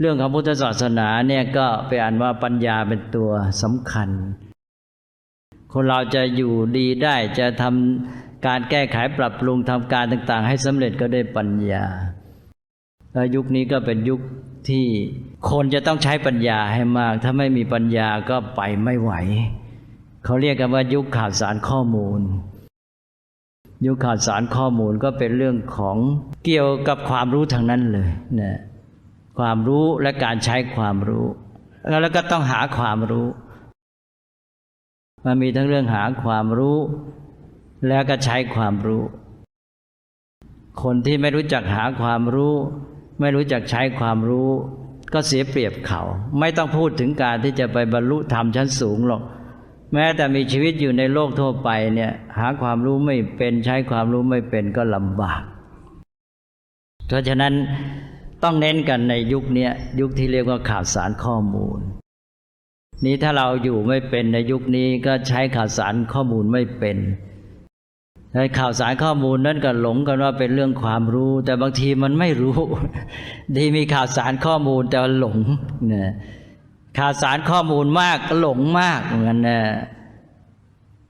เรื่องของพุทธศาสนาเนี่ยก็ไปอ่านว่าปัญญาเป็นตัวสำคัญ คนเราจะอยู่ดีได้จะทำการแก้ไขปรับปรุงทำการต่าง ๆ ให้สำเร็จก็ได้ปัญญาแล้วยุคนี้ก็เป็นยุคที่คนจะต้องใช้ปัญญาให้มาก ถ้าไม่มีปัญญาก็ไปไม่ไหว เขาเรียกกันว่ายุคข่าวสารข้อมูล ยุคข่าวสารข้อมูลก็เป็นเรื่องของเกี่ยวกับความรู้ทางนั้นเลยนะ ความรู้และการใช้ความรู้ แล้วก็ต้องหาความรู้ มันมีทั้งเรื่องหาความรู้ แล้วก็ใช้ความรู้ คนที่ไม่รู้จักหาความรู้ ไม่รู้จักใช้ความรู้ ก็เสียเปรียบเขา ไม่ต้องพูดถึงการที่จะไปบรรลุธรรมชั้นสูงหรอกแม้แต่มีชีวิตอยู่ในโลกทั่วไปเนี่ยหาความรู้ไม่เป็นใช้ความรู้ไม่เป็นก็ลำบาก เพราะฉะนั้น ต้องเน้นกันในยุคนี้ยุคที่เรียกว่าข่าวสารข้อมูล นี้ถ้าเราอยู่ไม่เป็นในยุคนี้ก็ใช้ข่าวสารข้อมูลไม่เป็นในข่าวสารข้อมูลนั้นก็หลงกันว่าเป็นเรื่องความรู้ แต่บางทีมันไม่รู้ ดีมีข่าวสารข้อมูลแต่หลงเนี่ยข่าวสารข้อมูลมากก็หลงมากเหมือนกันนะ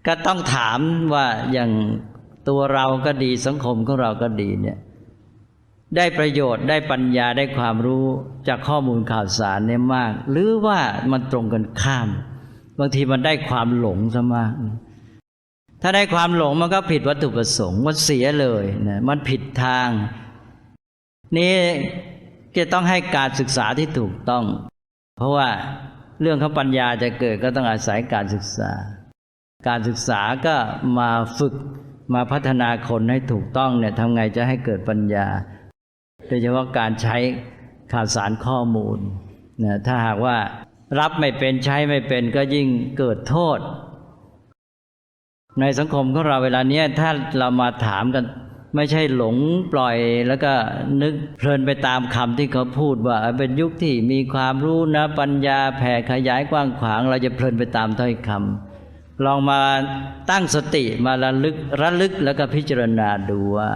ก็ต้องถามว่าอย่างตัวเราก็ดีสังคมของเราก็ดีเนี่ย ได้ประโยชน์ได้ปัญญาได้ความรู้จากข้อมูลข่าวสารเนี่ยมาก หรือว่ามันตรงกันข้าม บางทีมันได้ความหลงซะมาก ถ้าได้ความหลงมันก็ผิดวัตถุประสงค์มันเสียเลยนะมันผิดทาง นี่จะต้องให้การศึกษาที่ถูกต้อง เพราะว่าเรื่องของปัญญาจะเกิดก็ต้องอาศัยการศึกษา การศึกษาก็มาฝึกมาพัฒนาคนให้ถูกต้องเนี่ยทำไงจะให้เกิดปัญญา โดยเฉพาะการใช้ข่าวสารข้อมูลนะถ้าหากว่ารับไม่เป็นใช้ไม่เป็นก็ยิ่งเกิดโทษ ในสังคมของเราเวลาเนี้ยถ้าเรามาถามกัน ไม่ใช่หลงปล่อยแล้วก็นึกเพลินไปตามคำที่เขาพูดว่าเป็นยุคที่มีความรู้นะปัญญาแผ่ขยายกว้างขวาง เราจะเพลินไปตามถ้อยคำลองมาตั้งสติมาระลึกระลึกแล้วก็พิจารณาดูว่า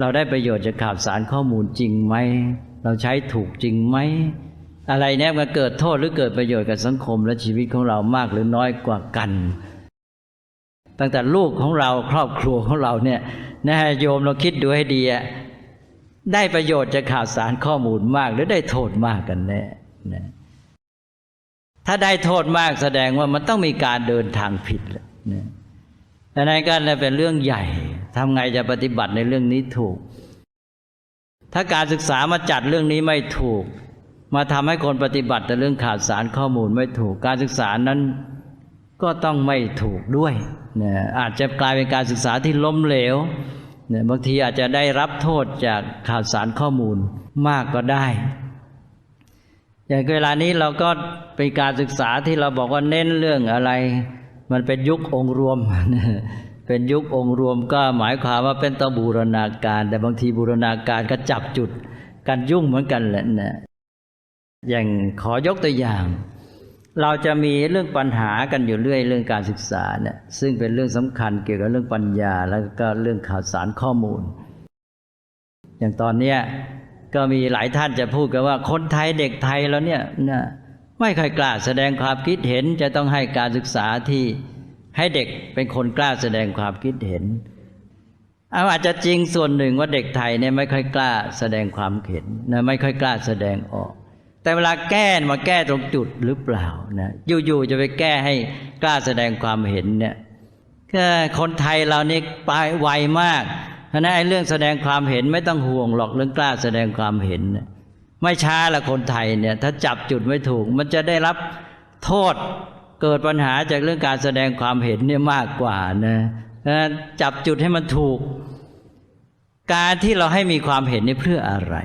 เราได้ประโยชน์จากข่าวสารข้อมูลจริงไหม เราใช้ถูกจริงไหม อะไรเนี่ยมันเกิดโทษหรือเกิดประโยชน์กับสังคมและชีวิตของเรามากหรือน้อยกว่ากัน ตั้งแต่ลูกของเราครอบครัวของเราเนี่ยนะฮะโยมเราคิดดูให้ดีอะได้ประโยชน์จากข่าวสารข้อมูลมากหรือได้โทษมากกันแน่นะถ้าได้โทษมากแสดงว่ามันต้องมีการเดินทางผิดแหละนะดังนั้นก็เป็นเรื่องใหญ่ ทำไงจะปฏิบัติในเรื่องนี้ถูก ถ้าการศึกษามาจัดเรื่องนี้ไม่ถูก มาทำให้คนปฏิบัติแต่เรื่องข่าวสารข้อมูลไม่ถูก การศึกษานั้นก็ต้องไม่ถูกด้วยนะอาจจะกลายเป็นการศึกษาที่ล้มเหลวนะบางทีอาจจะได้รับโทษจากข่าวสารข้อมูลมากก็ได้ อย่างเวลานี้เราก็เป็นการศึกษาที่เราบอกว่าเน้นเรื่องอะไร มันเป็นยุคองค์รวม เป็นยุคองค์รวมก็หมายความว่าเป็นตบูรณาการ แต่บางทีบูรณาการก็จับจุดกันยุ่งเหมือนกันแหละนะอย่างขอยกตัวอย่าง เราจะมีเรื่องปัญหากันอยู่เรื่อยเรื่องการศึกษาเนี่ยซึ่งเป็นเรื่องสำคัญเกี่ยวกับเรื่องปัญญาแล้วก็เรื่องข่าวสารข้อมูล อย่างตอนเนี้ยก็มีหลายท่านจะพูดกันว่าคนไทยเด็กไทยแล้วเนี่ยนะไม่ค่อยกล้าแสดงความคิดเห็นจะต้องให้การศึกษาที่ ให้เด็กเป็นคนกล้าแสดงความคิดเห็นเอาอาจจะจริงส่วนหนึ่งว่าเด็กไทยเนี่ยไม่ค่อยกล้าแสดงความเห็นนะไม่ค่อยกล้าแสดงออก แต่เวลาแก้มาแก้ตรงจุดหรือเปล่านะอยู่ๆจะไปแก้ให้กล้าแสดงความเห็นเนี่ยคนไทยเรานี่ไปไวมากเพราะนั้นไอ้เรื่องแสดงความเห็นไม่ต้องห่วงหรอกเรื่องกล้าแสดงความเห็นไม่ช้าละคนไทยเนี่ยถ้าจับจุดไม่ถูก มันจะได้รับโทษ เกิดปัญหาจากเรื่องการแสดงความเห็นเนี่ยมากกว่านะจับจุดให้มันถูก การที่เราให้มีความเห็นนี่เพื่ออะไร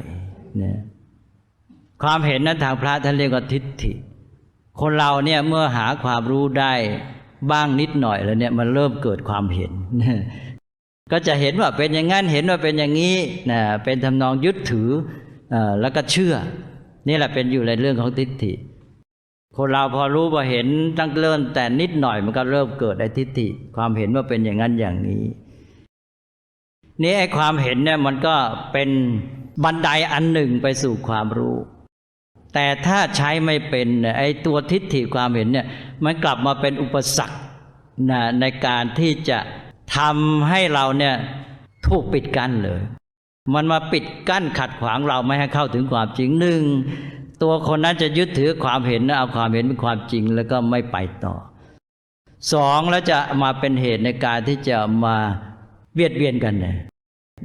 นะความเห็นนั้นทางพระท่านเรียกว่าทิฏฐิ คนเราเนี่ยเมื่อหาความรู้ได้บ้างนิดหน่อยแล้วเนี่ยมันเริ่มเกิดความเห็น ก็จะเห็นว่าเป็นอย่างนั้นเห็นว่าเป็นอย่างนี้นะเป็นทำนองยึดถือแล้วก็เชื่อ นี่แหละเป็นอยู่ในเรื่องของทิฏฐิ คนเราพอรู้พอเห็นตั้งเริ่มแต่นิดหน่อยมันก็เริ่มเกิดไอ้ทิฏฐิความเห็นว่าเป็นอย่างนั้นอย่างนี้นี่ไอ้ความเห็นเนี่ยมันก็เป็นบันไดอันหนึ่งไปสู่ความรู้ แต่ถ้าใช้ไม่เป็นไอ้ตัวทิฏฐิความเห็นเนี่ยมันกลับมาเป็นอุปสรรคนะในการที่จะทำให้เราเนี่ยถูกปิดกั้นเลย มันมาปิดกั้นขัดขวางเราไม่ให้เข้าถึงความจริงหนึ่ง ตัวคนนั้นจะยึดถือความเห็นนะเอาความเห็นเป็นความจริงแล้วก็ไม่ไปต่อสองแล้วจะมาเป็นเหตุในการที่จะมาเบียดเบียนกันเนี่ย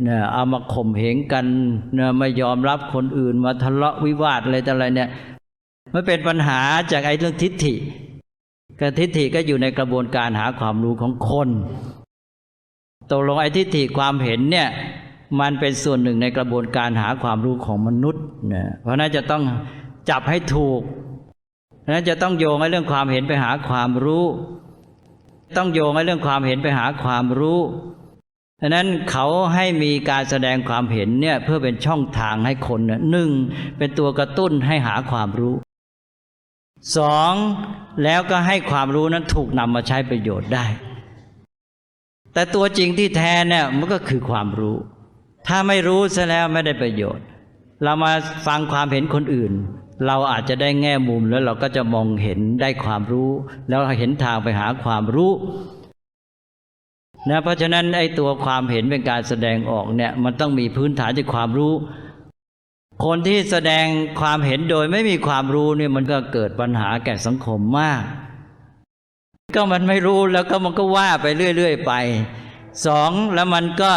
เนี่ยเอามาข่มเหงกันเนี่ยไม่ยอมรับคนอื่นมาทะเลาะวิวาทอะไรต่อะไรเนี่ยมันเป็นปัญหาจากไอ้เรื่องทิฏฐิกับทิฏฐิก็อยู่ในกระบวนการหาความรู้ของคนตกลงไอ้ทิฏฐิความเห็นเนี่ยมันเป็นส่วนหนึ่งในกระบวนการหาความรู้ของมนุษย์เนี่ยเพราะนั้นจะต้อง จับให้ถูกเพราะนั้นจะต้องโยงไอ้เรื่องความเห็นไปหาความรู้ ต้องโยงไอ้เรื่องความเห็นไปหาความรู้ดังนั้นเขาให้มีการแสดงความเห็นเนี่ยเพื่อเป็นช่องทางให้คนเนี่ยหนึ่งเป็นตัวกระตุ้นให้หาความรู้สองแล้วก็ให้ความรู้นั้นถูกนำมาใช้ประโยชน์ได้ แต่ตัวจริงที่แท้เนี่ยมันก็คือความรู้ ถ้าไม่รู้ซะแล้วไม่ได้ประโยชน์ เรามาฟังความเห็นคนอื่น เราอาจจะได้แง่มุมแล้วเราก็จะมองเห็นได้ความรู้ แล้วเห็นทางไปหาความรู้นะเพราะฉะนั้นไอ้ตัวความเห็นเป็นการแสดงออกเนี่ยมันต้องมีพื้นฐานจากความรู้ คนที่แสดงความเห็นโดยไม่มีความรู้เนี่ยมันก็เกิดปัญหาแก่สังคมมาก ก็มันไม่รู้แล้วก็มันก็ว่าไปเรื่อย ๆ ไปสองแล้วมันก็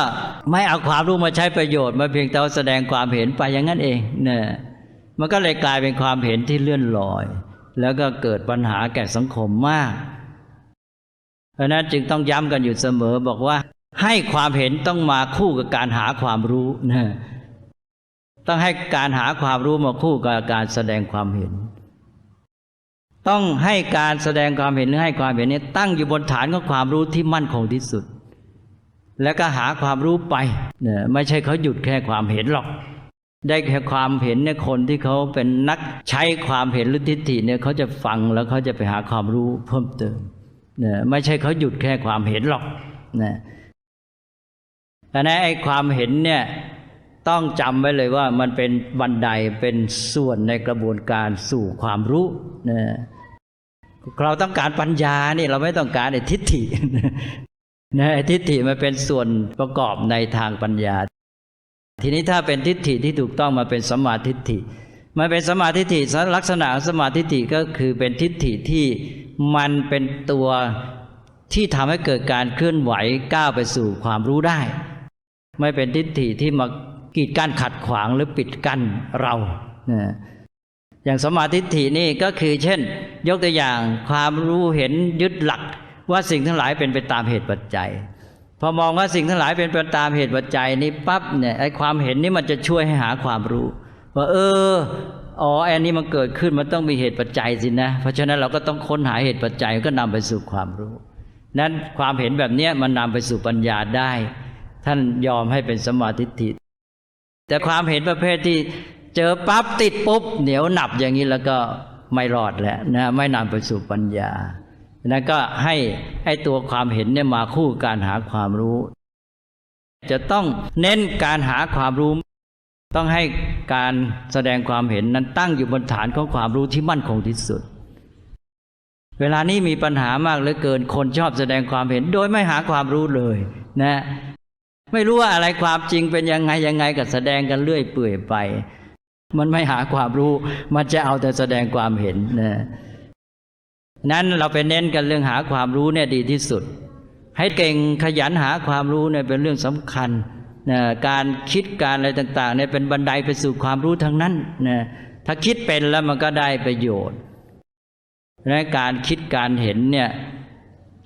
ไม่เอาความรู้มาใช้ประโยชน์มาเพียงแต่ว่าแสดงความเห็นไปอย่างนั้นเองเนี่ย มันก็เลยกลายเป็นความเห็นที่เลื่อนลอย แล้วก็เกิดปัญหาแก่สังคมมาก เพราะนั้นจึงต้องย้ำกันอยู่เสมอบอกว่า ให้ความเห็นต้องมาคู่กับการหาความรู้นะต้องให้การหาความรู้มาคู่กับการแสดงความเห็น ต้องให้การแสดงความเห็นหรือให้ความเห็นนี้ตั้งอยู่บนฐานของความรู้ที่มั่นคงที่สุด แล้วก็หาความรู้ไปเนี่ยไม่ใช่เขาหยุดแค่ความเห็นหรอก ได้แค่ความเห็นเนี่ยคนที่เขาเป็นนักใช้ความเห็นหรือทิฏฐิเนี่ยเขาจะฟังแล้วเขาจะไปหาความรู้เพิ่มเติมเนี่ยไม่ใช่เขาหยุดแค่ความเห็นหรอกนะแต่ในไอ้ความเห็นเนี่ยต้องจำไว้เลยว่ามันเป็นบันไดเป็นส่วนในกระบวนการสู่ความรู้นะเราต้องการปัญญานี่เราไม่ต้องการไอ้ทิฏฐินะไอ้ทิฏฐิมันเป็นส่วนประกอบในทางปัญญา ทีนี้ถ้าเป็นทิฏฐิที่ถูกต้องมาเป็นสมมาทิฏฐิมันเป็นสมมาทิฏฐิลักษณะสมมาทิฏฐิก็คือเป็นทิฏฐิที่มันเป็นตัวที่ทำให้เกิดการเคลื่อนไหวก้าวไปสู่ความรู้ได้ ไม่เป็นทิฏฐิที่มากีดกั้นขัดขวางหรือปิดกั้นเราอย่างสมมาทิฏฐินี่ก็คือ เช่น ยกตัวอย่างความรู้เห็นยึดหลักว่าสิ่งทั้งหลายเป็นไปตามเหตุปัจจัย พอมองว่าสิ่งทั้งหลายเป็นไปตามเหตุปัจจัยนี้ปั๊บเนี่ยไอ้ความเห็นนี่มันจะช่วยให้หาความรู้ ว่าเอออ๋อแอนนี้มันเกิดขึ้นมันต้องมีเหตุปัจจัยสินะ เพราะฉะนั้นเราก็ต้องค้นหาเหตุปัจจัยก็นำไปสู่ความรู้ นั้นความเห็นแบบนี้มันนำไปสู่ปัญญาได้ ท่านยอมให้เป็นสมาทิฏฐิแต่ความเห็นประเภทที่เจอปั๊บติดปุ๊บเหนียวหนับอย่างนี้แล้วก็ไม่รอดแล้วนะไม่นำไปสู่ปัญญา นั้นก็ให้ให้ตัวความเห็นเนี่ยมาคู่การหาความรู้ จะต้องเน้นการหาความรู้ ต้องให้การแสดงความเห็นนั้นตั้งอยู่บนฐานของความรู้ที่มั่นคงที่สุด เวลานี้มีปัญหามากเหลือเกินคนชอบแสดงความเห็น โดยไม่หาความรู้เลยนะไม่รู้ว่าอะไรความจริงเป็นยังไงยังไงก็แสดงกันเรื่อยเปื่อยไป มันไม่หาความรู้ มันจะเอาแต่แสดงความเห็นนะ นั้นเราไปเน้นกันเรื่องหาความรู้เนี่ยดีที่สุด ให้เก่งขยันหาความรู้เนี่ยเป็นเรื่องสำคัญนะการคิดการอะไรต่างๆเนี่ยเป็นบันไดไปสู่ความรู้ทั้งนั้นนะถ้าคิดเป็นแล้วมันก็ได้ประโยชน์และการคิดการเห็นเนี่ย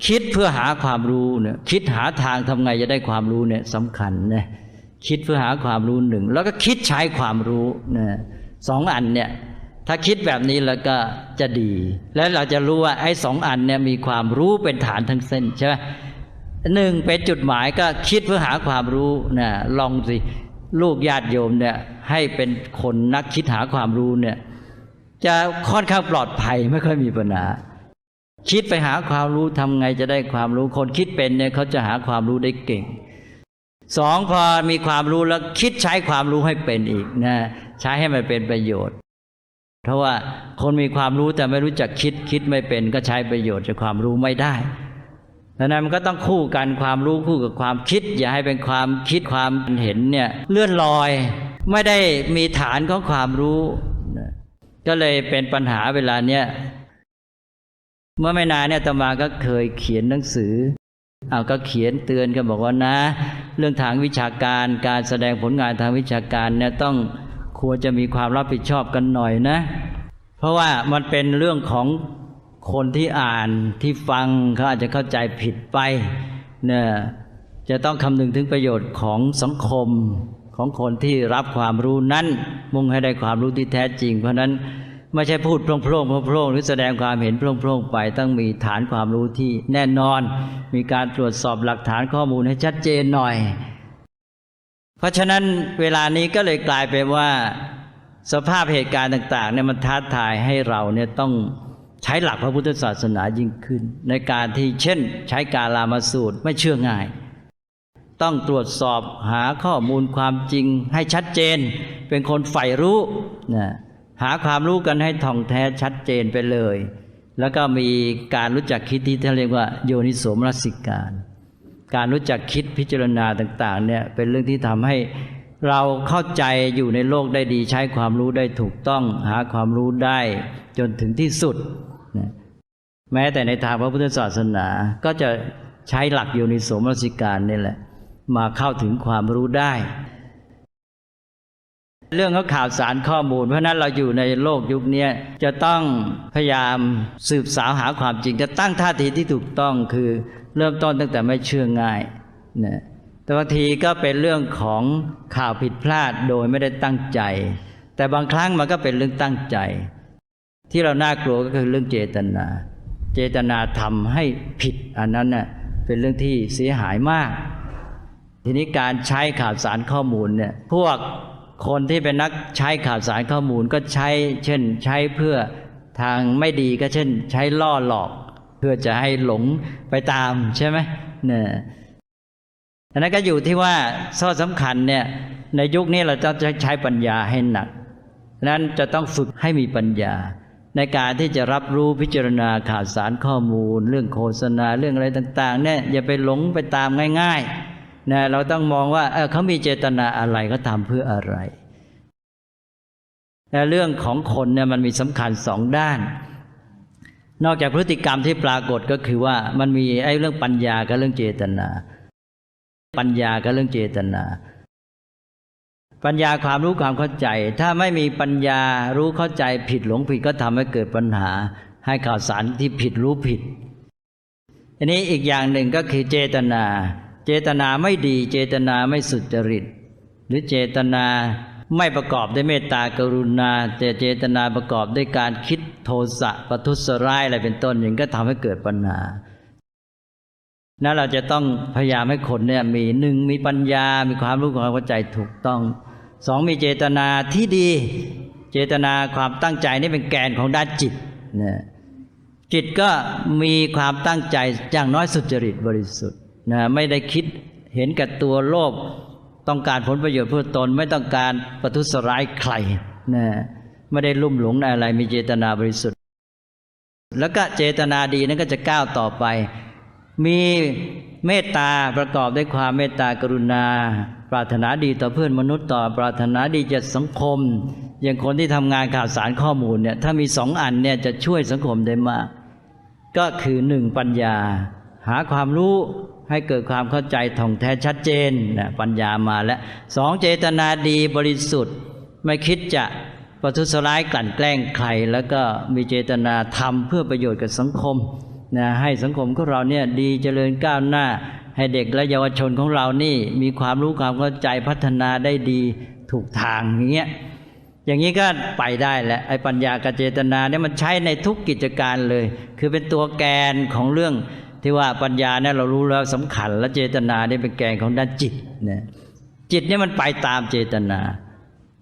คิดเพื่อหาความรู้เนี่ยคิดหาทางทำไงจะได้ความรู้เนี่ยสำคัญนะคิดเพื่อหาความรู้หนึ่ง แล้วก็คิดใช้ความรู้นะสองอันเนี่ย ถ้าคิดแบบนี้แล้วก็จะดี และเราจะรู้ว่าไอ้สองอันเนี่ยมีความรู้เป็นฐานทั้งเส้นใช่ไหมหนึ่งเป็นจุดหมายก็คิดเพื่อหาความรู้นะลองสิลูกญาติโยมเนี่ยให้เป็นคนนักคิดหาความรู้เนี่ยจะค่อนข้างปลอดภัยไม่ค่อยมีปัญหา คิดไปหาความรู้ทำไงจะได้ความรู้ คนคิดเป็นเนี่ยเขาจะหาความรู้ได้เก่งสองพอมีความรู้แล้วคิดใช้ความรู้ให้เป็นอีกนะใช้ให้มันเป็นประโยชน์ เพราะว่าคนมีความรู้แต่ไม่รู้จักคิดคิดไม่เป็นก็ใช้ประโยชน์จากความรู้ไม่ได้ดังนั้นมันก็ต้องคู่กันความรู้คู่กับความคิด อย่าให้เป็นความคิดความเห็นเนี่ยเลื่อนลอย ไม่ได้มีฐานของความรู้ ก็เลยเป็นปัญหาเวลาเนี้ยเมื่อไม่นานเนี่ยตมาก็เคยเขียนหนังสือเอาก็เขียนเตือนกันบอกว่านะ เรื่องทางวิชาการการแสดงผลงานทางวิชาการเนี่ยต้อง ควรจะมีความรับผิดชอบกันหน่อยนะ เพราะว่ามันเป็นเรื่องของคนที่อ่านที่ฟังเขาอาจจะเข้าใจผิดไปเนี่ยจะต้องคำนึงถึงประโยชน์ของสังคมของคนที่รับความรู้นั้น มุ่งให้ได้ความรู้ที่แท้จริง เพราะนั้นไม่ใช่พูดโพร่งๆโพร่งๆหรือแสดงความเห็นโพร่งๆไปต้องมีฐานความรู้ที่แน่นอน มีการตรวจสอบหลักฐานข้อมูลให้ชัดเจนหน่อย เพราะฉะนั้นเวลานี้ก็เลยกลายเป็นว่า สภาพเหตุการณ์ต่างๆเนี่ยมันท้าทายให้เราเนี่ยต้องใช้หลักพระพุทธศาสนายิ่งขึ้น ในการที่เช่น ใช้การลามาสูตรไม่เชื่อง่าย ต้องตรวจสอบหาข้อมูลความจริงให้ชัดเจน เป็นคนใฝ่รู้นะหาความรู้กันให้ท่องแท้ชัดเจนไปเลย แล้วก็มีการรู้จักคิดที่เรียกว่าโยนิโสมนสิการ การรู้จักคิดพิจารณาต่าง ๆ เนี่ยเป็นเรื่องที่ทำให้เราเข้าใจอยู่ในโลกได้ดีใช้ความรู้ได้ถูกต้องหาความรู้ได้จนถึงที่สุดนะแม้แต่ในทางพระพุทธศาสนาก็จะใช้หลักโยนิโสมนสิการนี่แหละ มาเข้าถึงความรู้ได้ เรื่องของข่าวสารข้อมูล เพราะฉะนั้นเราอยู่ในโลกยุคนี้จะต้องพยายามสืบสาวหาความจริง จะตั้งท่าทีที่ถูกต้องคือ เริ่มต้นตั้งแต่ไม่เชื่อง่ายนะแต่บางทีก็เป็นเรื่องของข่าวผิดพลาดโดยไม่ได้ตั้งใจ แต่บางครั้งมันก็เป็นเรื่องตั้งใจ ที่เราน่ากลัวก็คือเรื่องเจตนา เจตนาทำให้ผิดอันนั้นน่ะเป็นเรื่องที่เสียหายมาก ทีนี้การใช้ข่าวสารข้อมูลเนี่ยพวกคนที่เป็นนักใช้ข่าวสารข้อมูลก็ใช้ เช่น ใช้เพื่อทางไม่ดีก็เช่น ใช้ล่อหลอก พื่อจะให้หลงไปตามใช่ไหมเนี่ยอันนั้นก็อยู่ที่ว่าข้อสำคัญเนี่ยในยุคนี้เราจะใช้ปัญญาให้หนักนั้นจะต้องฝึกให้มีปัญญา ในการที่จะรับรู้พิจารณาข่าวสารข้อมูล เรื่องโฆษณาเรื่องอะไรต่างๆเนี่ยอย่าไปหลงไปตามง่ายๆนะเราต้องมองว่าเออเขามีเจตนาอะไรเขาทำเพื่ออะไรแต่เรื่องของคนเนี่ยมันมีสำคัญสองด้าน นอกจากพฤติกรรมที่ปรากฏก็คือว่ามันมีไอ้เรื่องปัญญากับเรื่องเจตนา ปัญญากับเรื่องเจตนา ปัญญาความรู้ความเข้าใจ ถ้าไม่มีปัญญารู้เข้าใจผิดหลงผิดก็ทำให้เกิดปัญหา ให้ข่าวสารที่ผิดรู้ผิด อันนี้อีกอย่างหนึ่งก็คือเจตนา เจตนาไม่ดี เจตนาไม่สุจริต หรือเจตนา ไม่ประกอบด้วยเมตตากรุณาแต่เจตนาประกอบด้วยการคิดโทสะประทุษร้ายอะไรเป็นต้นอย่างก็ทำให้เกิดปัญหานั้นเราจะต้องพยายามให้คนเนี่ยมีหนึ่งมีปัญญา มีความรู้ความเข้าใจถูกต้องสองมีเจตนาที่ดี เจตนาความตั้งใจนี่เป็นแกนของด้านจิตนะจิตก็มีความตั้งใจอย่างน้อยสุจริตบริสุทธิ์นะไม่ได้คิดเห็นกับตัวโลภ ต้องการผลประโยชน์เพื่อตนไม่ต้องการประทุษร้ายใครนะไม่ได้ลุ่มหลงในอะไรมีเจตนาบริสุทธิ์ แล้วก็เจตนาดีนั้นก็จะก้าวต่อไป มีเมตตาประกอบด้วยความเมตตากรุณา ปรารถนาดีต่อเพื่อนมนุษย์ต่อปรารถนาดีจะสังคม อย่างคนที่ทำงานข่าวสารข้อมูลเนี่ยถ้ามีสองอันเนี่ยจะช่วยสังคมได้มาก ก็คือหนึ่งปัญญา หาความรู้ ให้เกิดความเข้าใจท่องแท้ชัดเจนนะปัญญามาแล้วสองเจตนาดีบริสุทธิ์ ไม่คิดจะประทุษร้ายกลั่นแกล้งใคร แล้วก็มีเจตนาทำเพื่อประโยชน์กับสังคมนะให้สังคมของเราเนี่ยดีเจริญก้าวหน้า ให้เด็กและเยาวชนของเรานี่มีความรู้ความเข้าใจพัฒนาได้ดีถูกทางอย่างเงี้ยอย่างนี้ก็ไปได้แหละไอ้ปัญญากับเจตนาเนี่ยมันใช้ในทุกกิจการเลย คือเป็นตัวแกนของเรื่อง ที่ว่าปัญญาเนี่ยเรารู้แล้วสำคัญ และเจตนาเนี่ยเป็นแกนของด้านจิตนะจิตเนี่ยมันไปตามเจตนา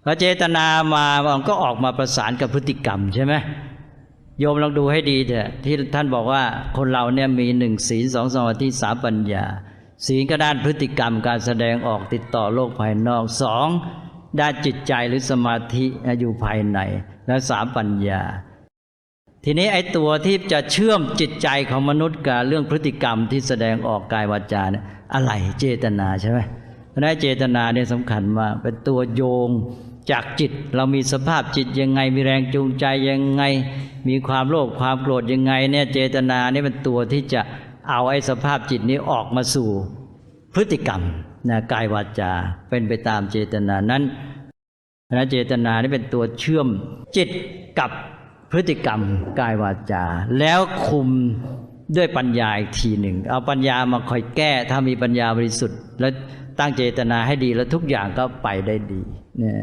พอเจตนามามันก็ออกมาประสานกับพฤติกรรมใช่ไหมโยมลองดูให้ดีเถอะที่ท่านบอกว่าคนเราเนี่ยมีหนึ่งศีลสองสมาธิสามปัญญา ศีลก็ด้านพฤติกรรมการแสดงออกติดต่อโลกภายนอกสองด้านจิตใจหรือสมาธิอยู่ภายใน และสามปัญญา ทีนี้ไอ้ตัวที่จะเชื่อมจิตใจของมนุษย์กับเรื่องพฤติกรรมที่แสดงออกกายวาจาเนี่ยอะไรเจตนาใช่ไหมเพราะนั้นเจตนาเนี่ยสำคัญมากเป็นตัวโยงจากจิตเรามีสภาพจิตยังไงมีแรงจูงใจยังไง มีความโลภความโกรธยังไงเนี่ยเจตนาเนี่ยเป็นตัวที่จะเอาไอ้สภาพจิตนี้ออกมาสู่พฤติกรรมนะกายวาจาเป็นไปตามเจตนานั้นนะเจตนานี่เป็นตัวเชื่อมจิตกับ พฤติกรรมกายวาจา แล้วคุมด้วยปัญญาอีกทีหนึ่ง เอาปัญญามาคอยแก้ ถ้ามีปัญญาบริสุทธิ์ แล้วตั้งเจตนาให้ดีแล้วทุกอย่างก็ไปได้ดีเนี่ย